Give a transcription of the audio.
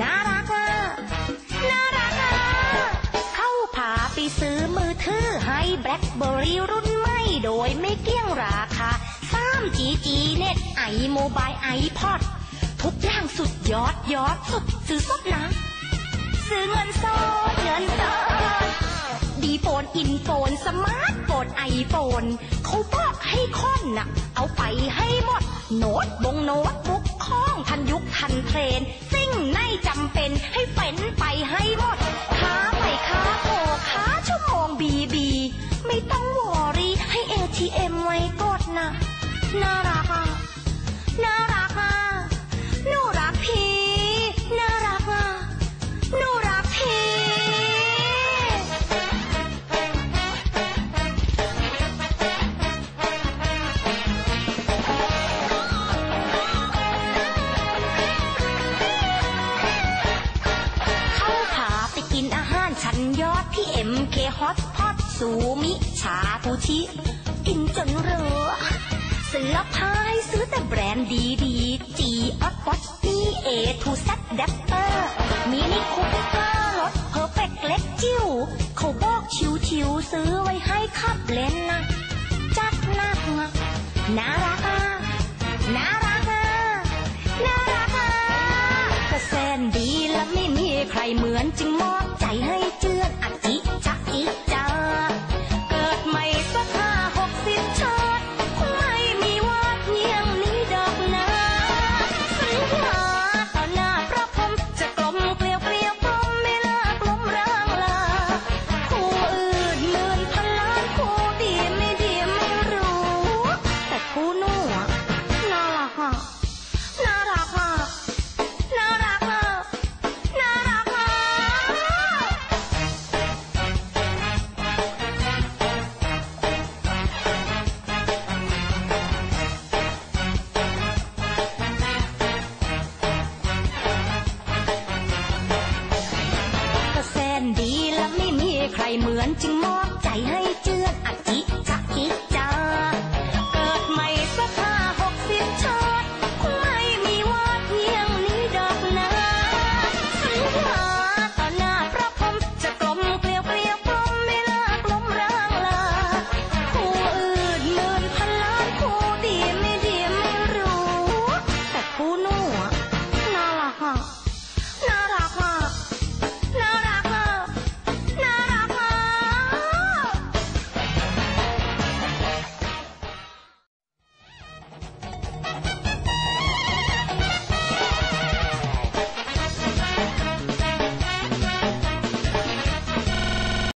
น่ารักอะน่ารักอะเข้าผาไปซื้อมือถือให้แบล็คเบอรี่รุ่นใหม่โดยไม่เกี่ยงราคาสามจีจีเน็ตไอโมบายไอพอดทุกอย่างสุดยอดยอดสุดซื้อสดนะ ซื้อเงินสดเงินสดดีโฟนอินโฟนสมาร์ทโฟนไอโฟนเขาบอกให้ค้นน่ะเอาไปให้หมด โน้ตบงโน้ตบุ๊กข้องทันยุ ทันเทรนซิ่งในจำเป็นให้เป็นไปให้หมดค้าไปค้าโผค้าชั่วโมงบีบี ไม่ต้องวอรี่ให้ ATM ไว้กดนะ น่ารักอะ ที่เอ็มเคฮอตพอตสูมิชาทูชิกินจนเรอเสื้อผ้าให้ซื้อแต่แบรนด์ดีดีจีออตวอตนี่เอทูซัดแดปเตอร์มินิคูเปอร์รถเพอร์เฟกเล็กจิ๋วเขาบอกชิวชิวๆซื้อไว้ให้ขับเล่นนะจัดหนักนะน่ารักอะน่ารักอะน่ารักอะก็แสนดีและไม่มีใครเหมือนจึงมอบใจให้เจื้อน